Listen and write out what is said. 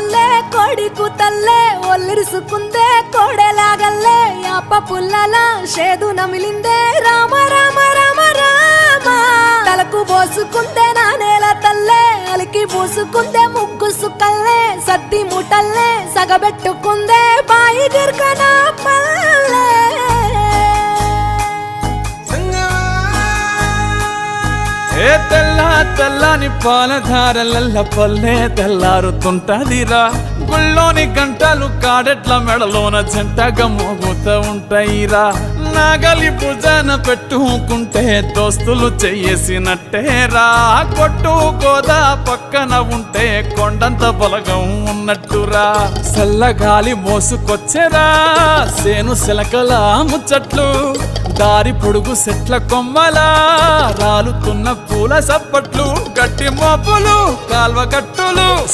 తల్లే కొడుకు తల్లే ఒల్లిరుసుకుందే కోడెలాగల్లే యాప పుల్లల షేదు నమిలిందే. రామ రామ రామ రామ. తలకు పోసుకుందే నా నేల తల్లే అలికి పూసుకుందే ముగ్గు సుకల్లే సద్ది ముటల్లే సగబెట్టుకుందే బా ఏ తెల్ల తెల్లని పాలధారలల్ల పల్లె తెల్లారుతుంటదిరా. గుళ్ళోని గంటలు కాడెట్ల మెడలోన జంటగా మోగుతూ ఉంటాయిరా. నాగలి భుజాన పెట్టుకుంటే దోస్తులు చెయ్యేసినట్టేరా కొట్టు గోదా పక్కన ఉంటే కొండంత బలగం ఉన్నట్టురా. చల్లగాలి మోసుకొచ్చేరా. సేను శిలకలా ముచ్చట్లు. దారి పొడుగు సెట్ల కొమ్మలా రాలుతున్న పూల సప్పట్లు గట్టి మోపులు కాల్వ గట్టులు